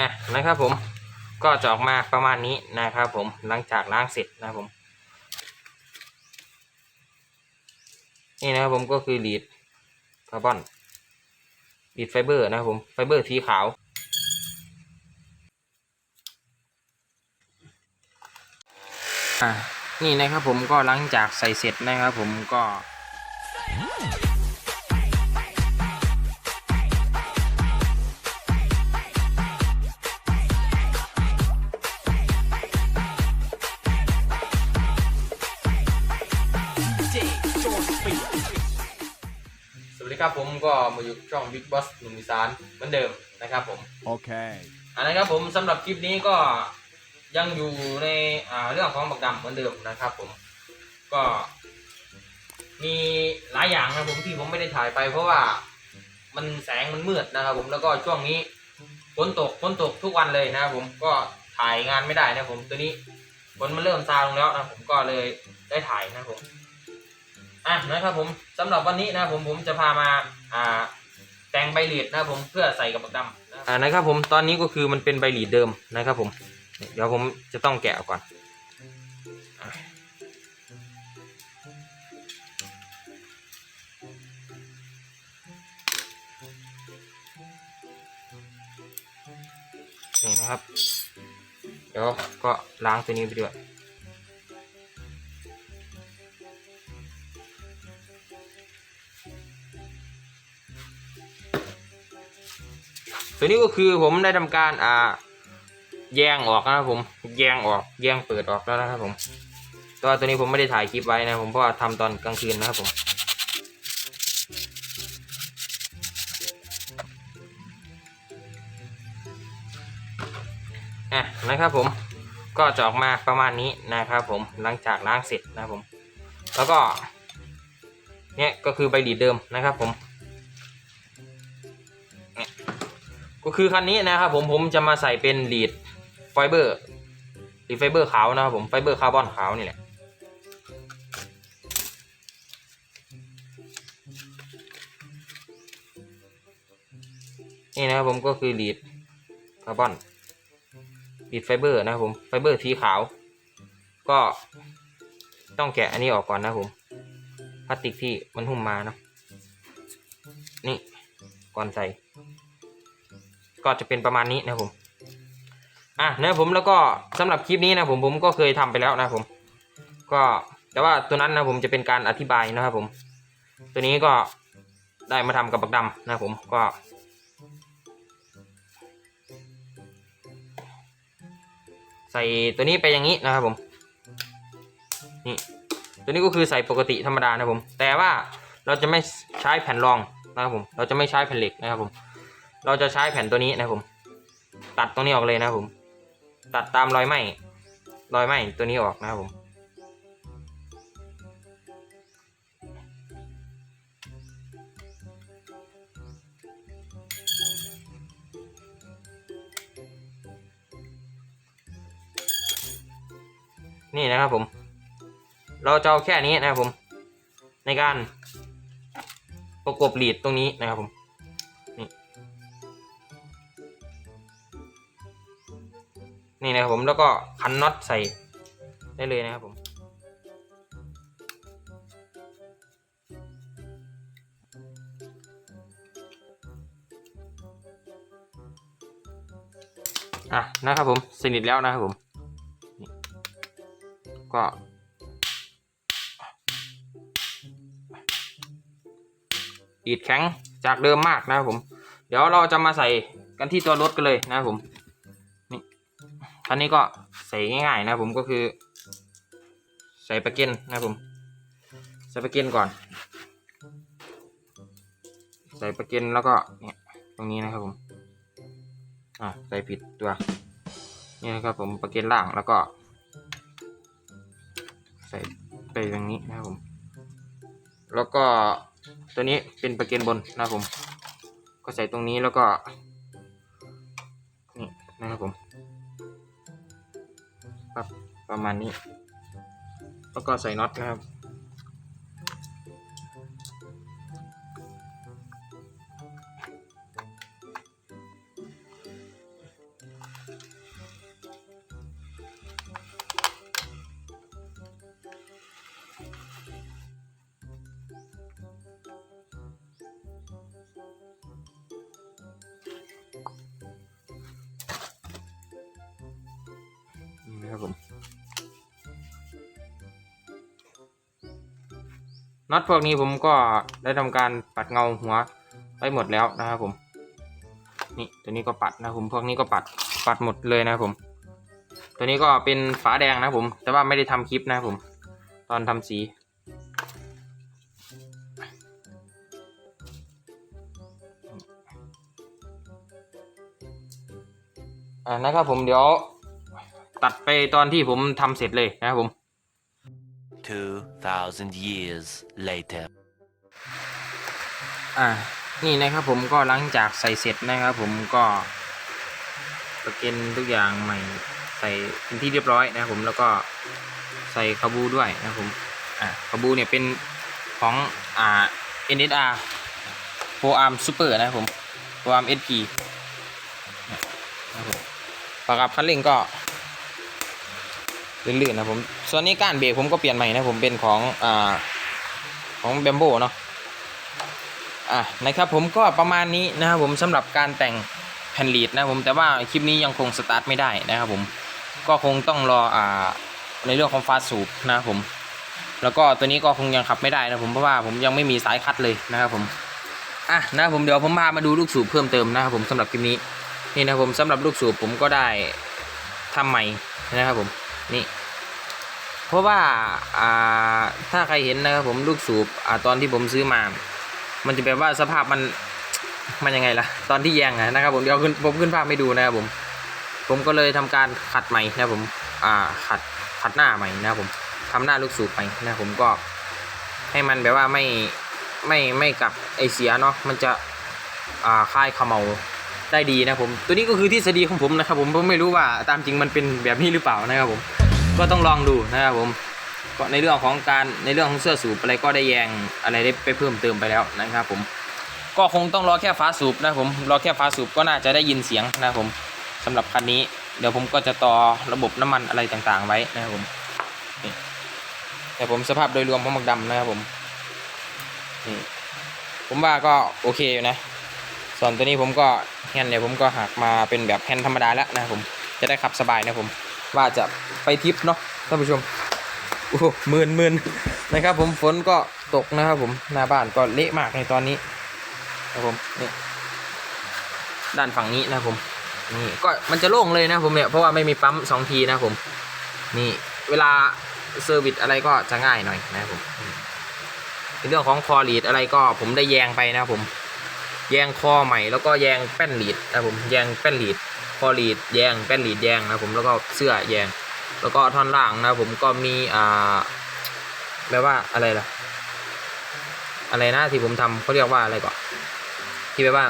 อะนะครับผมก็จะออกมาประมาณนี้นะครับผมหลังจากล้างเสร็จนะครับผม นี่นะครับผมก็คือลีดคาร์บอนลีดไฟเบอร์นะครับผมไฟเบอร์สีขาว อะนี่นะครับผมก็หลังจากใส่เสร็จนะครับผมก็ สวัสดีครับผมก็มาอยู่ช่อง Big Boss หนุ่มอีสานเหมือนเดิมนะครับผม Okay. อันนะครับผมสำหรับคลิปนี้ก็ยังอยู่ในอ่าเรื่องของบักดำเหมือนเดิมนะครับผมก็ มีหลายอย่างนะผมที่ผมไม่ได้ถ่ายไป เพราะว่ามันแสงมันมืดนะครับ ผมแล้วก็ช่วงนี้ฝนตกฝนตกทุกวันเลยนะครับผมก็ถ่ายงานไม่ได้นะผมตัวนี้ฝนมันเริ่มซาลงแล้วนะผมก็เลยได้ถ่ายนะครับผม อะนะครับผมสำหรับวันนี้นะผมผมจะพามาอ่าแต่งใบหลีดนะครับผมเพื่อใส่กับบักดำอ่านะครับผมตอนนี้ก็คือมันเป็นใบหลีดเดิมนะครับผม เดี๋ยวผมจะต้องแกะก่อนนี่นะครับ เดี๋ยวก็ล้างตัวนี้ไปด้วย ตัวนี้ก็คือผมได้ทำการอ่า แยงออกนะครับผม แยงออก แยงเปิดออกแล้วนะครับผมตัวตัวนี้ผมไม่ได้ถ่ายคลิปไว้นะผมเพราะว่าทำตอนกลางคืนนะครับผมอะนะครับผมก็จะออกมาประมาณนี้นะครับผมหลังจากล้างเสร็จนะครับผม แล้วก็เนี่ยก็คือใบดีดเดิมนะครับผม ก็คือคันนี้นะครับผมผมจะมาใส่เป็นลีดไฟเบอร์ลีดไฟเบอร์ขาวนะครับผมไฟเบอร์คาร์บอนขาวนี่แหละนี่นะครับผมก็คือลีดคาร์บอนลีดไฟเบอร์นะครับผมไฟเบอร์สีขาว ก็ต้องแกะอันนี้ออกก่อนนะครับผมพลาสติกที่มันหุ้มมาเนาะนี่ก่อนใส่ ก็จะเป็นประมาณนี้นะผมอะนะครับผมแล้วก็สำหรับคลิปนี้นะผมผมก็เคยทำไปแล้วนะผม ก็แต่ว่าตัวนั้นนะผมจะเป็นการอธิบายนะครับผม ตัวนี้ก็ได้มาทำกับบักดำนะผมก็ใส่ตัวนี้ไปอย่างนี้นะครับผมนี่ตัวนี้ก็คือใส่ปกติธรรมดานะครับผม แต่ว่าเราจะไม่ใช้แผ่นรองนะครับผม เราจะไม่ใช้แผ่นเหล็กนะครับผม เราจะใช้แผ่นตัวนี้นะครับผม ตัดตรงนี้ออกเลยนะครับผม ตัดตามรอยไหมรอยไหมตัวนี้ออกนะครับผมนี่นะครับผม เราจะเอาแค่นี้นะครับผม ในการประกบหลีดตรงนี้นะครับผม นี่นะครับผมแล้วก็คันน็อตใส่ได้เลยนะครับผมอะนะครับผมสนิทแล้วนะครับผมก็อีดแข็งจากเดิมมากนะครับผม เดี๋ยวเราจะมาใส่กันที่ตัวรถกันเลยนะครับผม อันนี้ก็ใส่ง่ายๆนะผมก็คือ ใส่ปลาเกนนะผมใส่ปลาเกนก่อน ใส่ปลาเกนแล้วก็เนี่ยตรงนี้นะครับผมอ่าใส่ผิดตัวนี่นะครับผมปลาเกนล่างแล้วก็ ใส่ไปอย่างนี้นะครับผม แล้วก็ตัวนี้เป็นปลาเกนบนนะครับผม ก็ใส่ตรงนี้แล้วก็นี่นะครับผม ครับประมาณนี้ แล้วก็ใส่น็อตนะครับ นะครับผมน็อตพวกนี้ผมก็ได้ทำการปัดเงาหัวไปหมดแล้วนะครับผม นี่ตัวนี้ก็ปัดนะครับผมพวกนี้ก็ปัดปัดหมดเลยนะครับผม ตัวนี้ก็เป็นฝาแดงนะครับผม แต่ว่าไม่ได้ทำคลิปนะครับผม ตอนทำสีอ่านะครับผมเดี๋ยว ตัดไปตอนที่ผมทำเสร็จเลยนะครับผม 2,000 years later. อ่า นี่นะครับผมก็หลังจากใส่เสร็จนะครับผมก็สเก็นทุกอย่างใหม่ใส่เป็นที่เรียบร้อยนะครับผมแล้วก็ใส่คาบูด้วยนะครับผม อ่าคาบูเนี่ยเป็นของอ่า NSR Pro Arm Super นะครับผม Pro Arm SP นะครับผมประกับคันเร่งก็ ลื่นๆนะผม ส่วนนี้ก้านเบรกผมก็เปลี่ยนใหม่นะผมเป็นของอ่าของแบมโบเนาะอะนะครับผมก็ประมาณนี้นะครับผมสำหรับการแต่งแผ่นลีดนะผมแต่ว่าคลิปนี้ยังคงสตาร์ทไม่ได้นะครับผมก็คงต้องรออ่าในเรื่องของฟาสูบนะครับผม แล้วก็ตัวนี้ก็คงยังขับไม่ได้นะผมเพราะว่าผมยังไม่มีสายคัดเลยนะครับผมอะนะครับผมเดี๋ยวผมพามาดูลูกสูบเพิ่มเติมนะครับผมสำหรับคลิปนี้นี่นะผมสำหรับลูกสูบผมก็ได้ทำใหม่นะครับผม นี่ เพราะว่าอ่าถ้าใครเห็นนะครับผมลูกสูบอ่าตอนที่ผมซื้อมา มันจะแบบว่าสภาพมันมันยังไงล่ะ ตอนที่แยงนะครับผมเดี๋ยวขึ้นผมขึ้นภาพให้ดูนะครับผม ผมก็เลยทำการขัดใหม่นะครับผมอ่าขัดขัดหน้าใหม่นะครับผมทำหน้าลูกสูบใหม่นะครับผมก็ ให้มันแบบว่าไม่ไม่ไม่กับไอเสียเนาะมันจะอ่าคลายขมเมา ได้ดีนะผม ตัวนี้ก็คือทฤษฎีของผมนะครับผมผมไม่รู้ว่าตามจริงมันเป็นแบบนี้หรือเปล่านะครับผม ก็ต้องลองดูนะครับผมก็ในเรื่องของการในเรื่องของเสื้อสูบอะไรก็ได้แยงอะไรได้ไปเพิ่มเติมไปแล้วนะครับผม ก็คงต้องรอแค่ฟ้าสูบนะครับผมรอแค่ฟ้าสูบก็น่าจะได้ยินเสียงนะครับผมสำหรับคันนี้ เดี๋ยวผมก็จะต่อระบบน้ำมันอะไรต่างๆ ไว้นะครับผมแต่ผมสภาพโดยรวมของหมักดำนะครับผมนี่ผมว่าก็โอเคอยู่นะ ส่วนตัวนี้ผมก็แฮนด์เนี่ยผมก็หักมาเป็นแบบแฮนด์ธรรมดาแล้วนะผมจะได้ขับสบายนะผมว่าจะไปทริปเนาะท่านผู้ชมโอ้หมื่นหมื่นนะครับ ผมฝนก็ตกนะครับ ผมหน้าบ้านก็เละมากในตอนนี้นะผมนี่ด้านฝั่งนี้นะผมนี่ก็มันจะโล่งเลยนะผมเนี่ยเพราะว่าไม่มีปั๊มสองทีนะผมนี่เวลาเซอร์วิสอะไรก็จะง่ายหน่อยนะผมในเรื่องของคอลีดอะไรก็ผมได้แยงไปนะผม แยงคอใหม่แล้วก็แยงแป้นลีดนะผมแยงแป้นลีดคอลีดแยงแป้นลีดแยงนะผมแล้วก็เสื้อแยง แล้วก็ท่อนล่างนะผมก็มีอ่าแปลว่าอะไรล่ะ อะไรนะที่ผมทำเขาเรียกว่าอะไรก่อนที่แปลว่า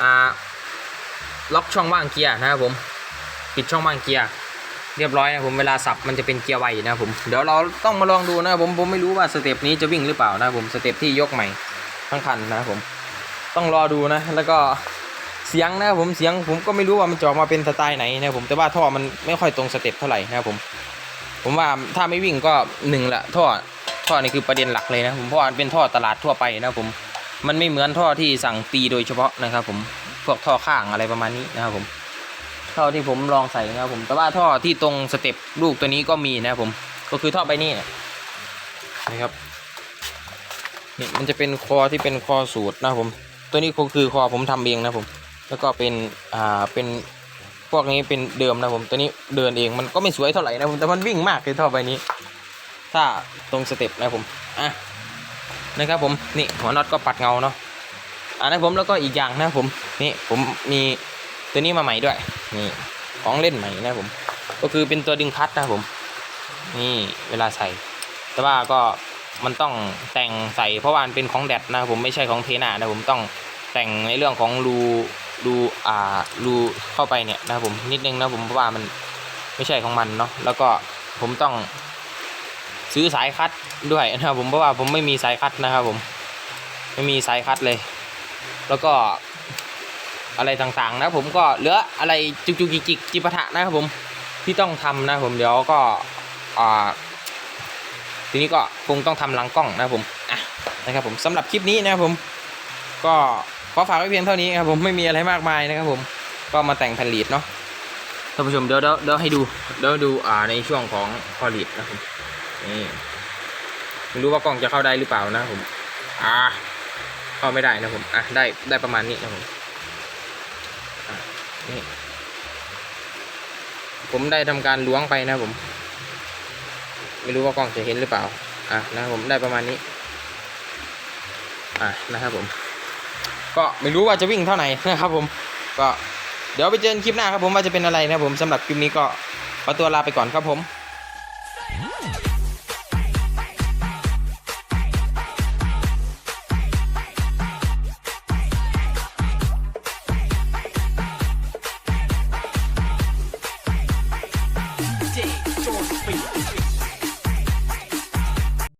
อ่าล็อกช่องว่างเกียร์นะครับผมปิดช่องว่างเกียร์เรียบร้อยนะผมเวลาสับมันจะเป็นเกียร์ไวนะครับผมเดี๋ยวเราต้องมาลองดูนะครับผมผมไม่รู้ว่าสเต็ปนี้จะวิ่งหรือเปล่านะครับผมสเต็ปที่ยกใหม่ทั้งคันนะครับผม ต้องรอดูนะ แล้วก็เสียงนะครับผมเสียงผมก็ไม่รู้ว่ามันจะออกมาเป็นสไตล์ไหนนะผมแต่ว่าท่อมันไม่ค่อยตรงสเต็ปเท่าไหร่นะครับผม ผมว่าถ้าไม่วิ่งก็หนึ่งละท่อท่อนี่คือประเด็นหลักเลยนะผมเพราะมันเป็นท่อตลาดทั่วไปนะผมมันไม่เหมือนท่อที่สั่งตีโดยเฉพาะนะครับ ผมพวกท่อข้างอะไรประมาณนี้นะครับผมท่อที่ผมลองใส่นะครับผมแต่ว่าท่อที่ตรงสเต็ปลูกตัวนี้ก็มีนะครับผมก็คือท่อใบนี้เนี่ยนะครับนี่มันจะเป็นคอที่เป็นคอสูตรนะครับผม ตัวนี้คือคอผมทำเองนะผม แล้วก็เป็นอ่าเป็นพวกนี้เป็นเดิมนะผม ตัวนี้เดินเองมันก็ไม่สวยเท่าไหร่นะผมแต่มันวิ่งมากเลยท่อใบนี้ ถ้าตรงสเต็ปนะผมอะนะครับผมนี่หัวน็อตก็ปัดเงาเนาะอ่านะผมแล้วก็อีกอย่างนะผมนี่ผมมีตัวนี้มาใหม่ด้วยนี่ของเล่นใหม่นะผม ก็คือเป็นตัวดึงพัดนะผม นี่เวลาใส่ แต่ว่าก็ มันต้องแต่งใส่เพราะว่ามันเป็นของแดดนะผมไม่ใช่ของเทนานะผมต้องแต่งในเรื่องของรูรูอ่ารูเข้าไปเนี่ยนะผมนิดนึงนะผมเพราะว่ามันไม่ใช่ของมันเนาะแล้วก็ผมต้องซื้อสายคัดด้วยนะครับผมเพราะว่าผมไม่มีสายคัดนะครับผมไม่มีสายคัดเลย แล้วก็อะไรต่างๆนะผมก็เหลืออะไรจุกจุกจิกจิกจิปะทะนะครับผมที่ต้องทำนะผมเดี๋ยวก็อ่า ทีนี้ก็คงต้องทำหลังกล้องนะครับผมอะนะครับผมสำหรับคลิปนี้นะครับผม ก็ขอฝากไว้เพียงเท่านี้ครับผมไม่มีอะไรมากมายนะครับผม ก็มาแต่งแผ่นลีดเนาะท่านผู้ชมเดี๋ยวเดี๋ยวเดาให้ดูเดี๋ยวดูอ่าในช่วงของพอลิดนะครับนี่ไม่รู้ว่ากล้องจะเข้าได้หรือเปล่านะครับผมอ่าเข้าไม่ได้นะผมอะได้ได้ประมาณนี้นะผมอะนี่ผมได้ทำการล้วงไปนะผม ไม่รู้ว่ากล้องจะเห็นหรือเปล่า อะนะครับผมได้ประมาณนี้ อะนะครับผม ก็ไม่รู้ว่าจะวิ่งเท่าไหร่นะครับผม ก็เดี๋ยวไปเจอกันคลิปหน้าครับผมว่าจะเป็นอะไรนะครับผมสำหรับคลิปนี้ก็ขอตัวลาไปก่อนครับผม